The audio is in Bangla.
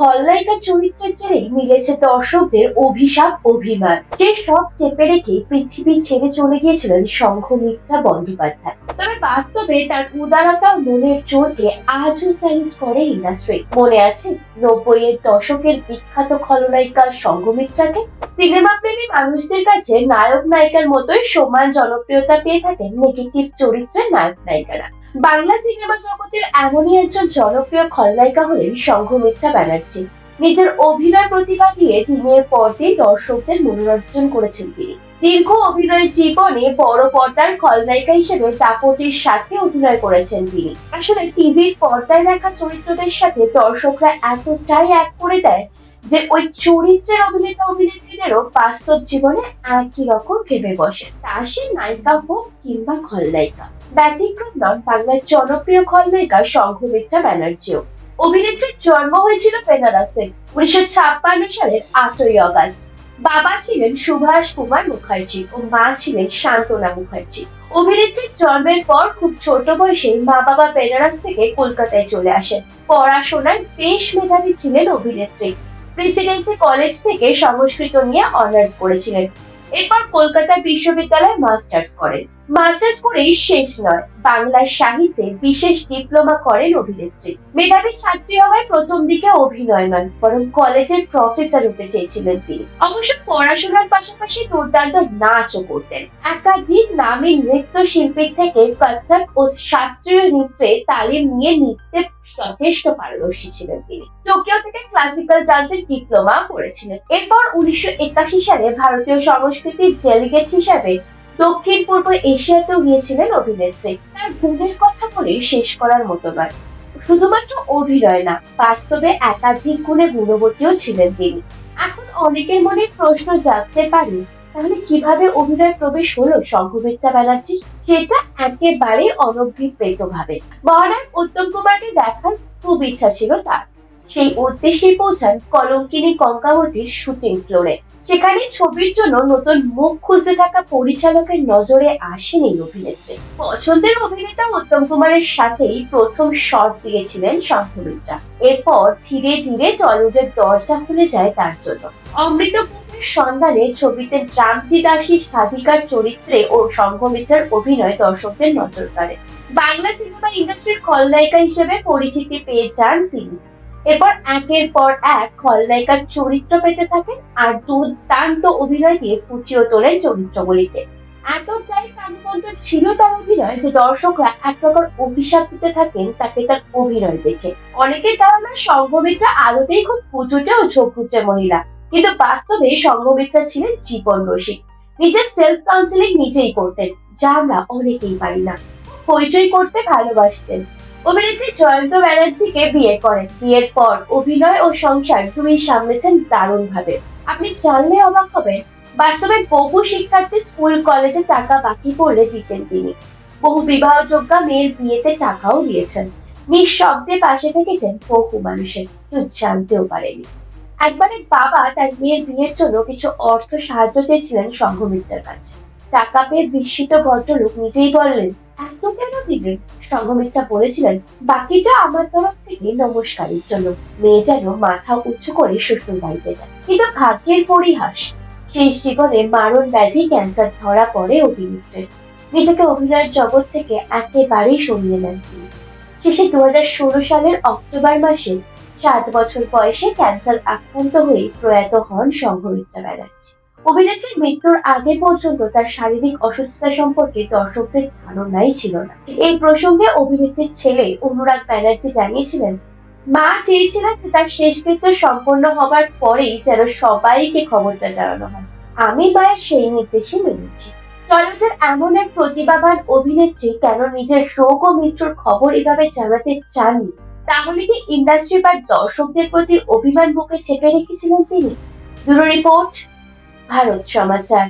খলনায়িকা চরিত্রের জেরেই মিলেছে দর্শকদের অভিশাপ, অভিমান। সে সব চেপে রেখে পৃথিবী ছেড়ে চলে গিয়েছিলেন শঙ্খমিত্রা বন্দ্যোপাধ্যায়। তবে বাস্তবে তার উদারতা মনের জোরকে আজও স্যালুট করে ইন্ডাস্ট্রি। মনে আছে নব্বই এর দশকের বিখ্যাত খলনায়িকা শঙ্খমিত্রাকে? সিনেমা প্রেমী মানুষদের কাছে নায়ক নায়িকার মতোই সমান জনপ্রিয়তা পেয়ে থাকেন নেগেটিভ চরিত্রের নায়ক নায়িকারা বাংলা সিনেমা জগতের এমনই একজন জনপ্রিয় খলনায়িকা হলেন সংঘমিত্রা ব্যানার্জি। নিজের অভিনয় প্রতিভা দিয়ে দিনের পর দিন দর্শকদের মনোরঞ্জন করেছেন তিনি। দীর্ঘ অভিনয় জীবনে বড় পর্দার খলনায়িকা হিসেবে দাপটের সাথে অভিনয় করেছেন তিনি। আসলে টিভির পর্দায় দেখা চরিত্রদের সাথে দর্শকরা এতটাই এক করে দেয় যে ওই চরিত্রের অভিনেতা অভিনেত্রীদেরও বাস্তব জীবনে একই রকম ভেবে বসে। তা সে নায়িকা হোক কিংবা খলনায়িকা। ব্যতিক্রম নন, বাংলার জনপ্রিয় খলনায়িকা সংঘমিত্রা ব্যানার্জিও। অভিনেত্রীর জন্ম হয়েছিল বেনারসে, উনিশশো ছাপ্পান্ন সালের আটই অগাস্ট বাবা ছিলেন সুভাষ কুমার মুখার্জি ও মা ছিলেন শান্তনা মুখার্জি। অভিনেত্রীর জন্মের পর খুব ছোট বয়সে মা বাবা বেনারস থেকে কলকাতায় চলে আসেন। পড়াশোনায় বেশ মেধাবী ছিলেন অভিনেত্রী। প্রেসিডেন্সি কলেজ থেকে সংস্কৃত নিয়ে অনার্স করেছিলেন। এরপর কলকাতা বিশ্ববিদ্যালয়ে মাস্টার্স করেন। মাস্টার্স করেই শেষ নয়। বাংলা সাহিত্যে বিশেষ ডিপ্লোমা করেন অভিনেত্রী। মেধাবী ছাত্রী হওয়ায় প্রথম দিকে অভিনয় নয় বরং কলেজের প্রফেসর হতে চেয়েছিলেন তিনি। অবশ্য পড়াশোনার পাশাপাশি দুর্দান্ত নাচও করতেন। একাধিক নামী নৃত্য শিল্পীর থেকে কত্থক ও শাস্ত্রীয় নৃত্যে তালিম নিয়ে নৃত্যে যথেষ্ট পারদর্শী ছিলেন তিনি। টোকিও থেকে ক্লাসিক্যাল ডান্সের ডিপ্লোমা করেছিলেন। এরপর উনিশশো একাশি সালে ভারতীয় সংস্কৃতির ডেলিগেট হিসাবে দক্ষিণ পূর্ব এশিয়াতেও গিয়েছিলেন অভিনেত্রী। তার গুণের কথা বলে শেষ করার মতো নয়। শুধুমাত্র অভিনয় না, বাস্তবে একাধিক গুণে গুণবতীও ছিলেন তিনি। এখন অনেকের মনে প্রশ্ন জাগতে পারে, তাহলে কীভাবে অভিনয় প্রবেশ হলো শঙ্খমিত্রা ব্যানার্জি সেটা একেবারে অনভিপ্রেত ভাবে মহানায়ক উত্তম কুমারকে দেখার খুব ইচ্ছা ছিল তার। সেই উদ্দেশ্যেই পৌঁছান কলঙ্কিনী কঙ্কাবতীর শুটিং ফ্লোরে। সেখানে ছবির জন্য নতুন মুখ খুঁজতে থাকা পরিচালকের নজরে আসেন এই অভিনেত্রী। পছন্দের অভিনেতা উত্তম কুমারের সাথেই প্রথম শট দিয়েছিলেন শঙ্খমিত্রা এরপর ধীরে ধীরে টলিউডের দরজা খুলে যায় তার জন্য। অমৃত সন্ধানে ছবিতে ড্রামজি দাসী সাধিকার চরিত্রে ও শঙ্খমিত্রার অভিনয় দর্শকদের নজর কাড়ে। বাংলা সিনেমা ইন্ডাস্ট্রির খলনায়িকা হিসেবে পরিচিতি পেয়ে যান তিনি। এরপর একের পর এক খলনায়িকার চরিত্র পেতে থাকেন আর দুর্দান্ত অভিনয় দিয়ে ফুটিয়ে তোলেন চরিত্রগুলিতে এতটাই প্রাণবন্ত ছিল তার অভিনয় যে দর্শকরা এক প্রকার অভিশাপ দিতে থাকেন তাকে তার অভিনয় দেখে। অনেকের ধারণা খুব পুজুচে ও ঝোঁকুচে মহিলা। কিন্তু বাস্তবে সংঘমিত্রা ছিলেন জীবন রসিক। নিজের সেলফ কাউন্সিলিং নিজেই করতেন, যা আমরা অনেকেই পারি না। হইচই করতে ভালোবাসতেন। অভিনেত্রী জয়ন্ত ব্যানার্জিকে বিয়ে করেন। বিয়ের পর অভিনয় ও সংসার দুই সামলেছেন দারুণ ভাবে আপনি জানলে অবাক হবেন, বাস্তবে বহু শিক্ষার্থী স্কুল, কলেজে টাকা বাকি পড়লে দিতেন তিনি। বহু বিবাহযোগ্যা মেয়ের বিয়েতে টাকাও দিয়েছেন। নিঃশব্দে পাশে থেকেছেন বহু মানুষের, কেউ জানতেও পারেনি। একবার এক বাবা তার মেয়ের বিয়ের জন্য কিছু অর্থ সাহায্য চেয়েছিলেন সংঘমিত্রার কাছে। টাকা পেয়ে বিস্মিত ভদ্রলোক নিজেই বললেন, এত কেন দিলেন সংঘমিত্রা বলেছিলেন বাকিটা আমার তরফ থেকে নমস্কারের জন্য। মেয়ে যেন মাথা উঁচু করে শ্বশুর বাড়িতে যায়। কিন্তু ভাগ্যের পরিহাস, শেষ জীবনে মারণ ব্যাধি ক্যান্সার ধরা পড়ে অভিনেত্রীর। নিজেকে অভিনয়ের জগৎ থেকে একেবারেই সরিয়ে নেন তিনি। শেষে দু হাজার ষোলো সালের অক্টোবর মাসে সাত বছর বয়সে ক্যান্সার আক্রান্ত হয়ে প্রয়াত হন সংঘমিত্রা ব্যানার্জি। অভিনেত্রীর মৃত্যুর আগে পর্যন্ত তার শারীরিক অসুস্থতা সম্পর্কে দর্শকদের ধারণাই ছিল না। এই প্রসঙ্গে অভিনেত্রীর ছেলে অনুরাগ ব্যানার্জি জানিয়েছিলেন, মা চেয়েছিলেন যে তার শেষকৃত্য সম্পন্ন হবার পরেই যেন সবাইকে খবরটা জানানো হয়। আমি মায়ের সেই নির্দেশে মেনেছি। চলচ্চিত্রের এমন এক প্রতিভাবান অভিনেত্রী কেন নিজের রোগ ও মৃত্যুর খবর এভাবে জানাতে চাননি? তাহলে কি ইন্ডাস্ট্রি বা দর্শকদের প্রতি অভিমান বুকে চেপে রেখেছিলেন তিনি? Bureau report Bharat Samachar.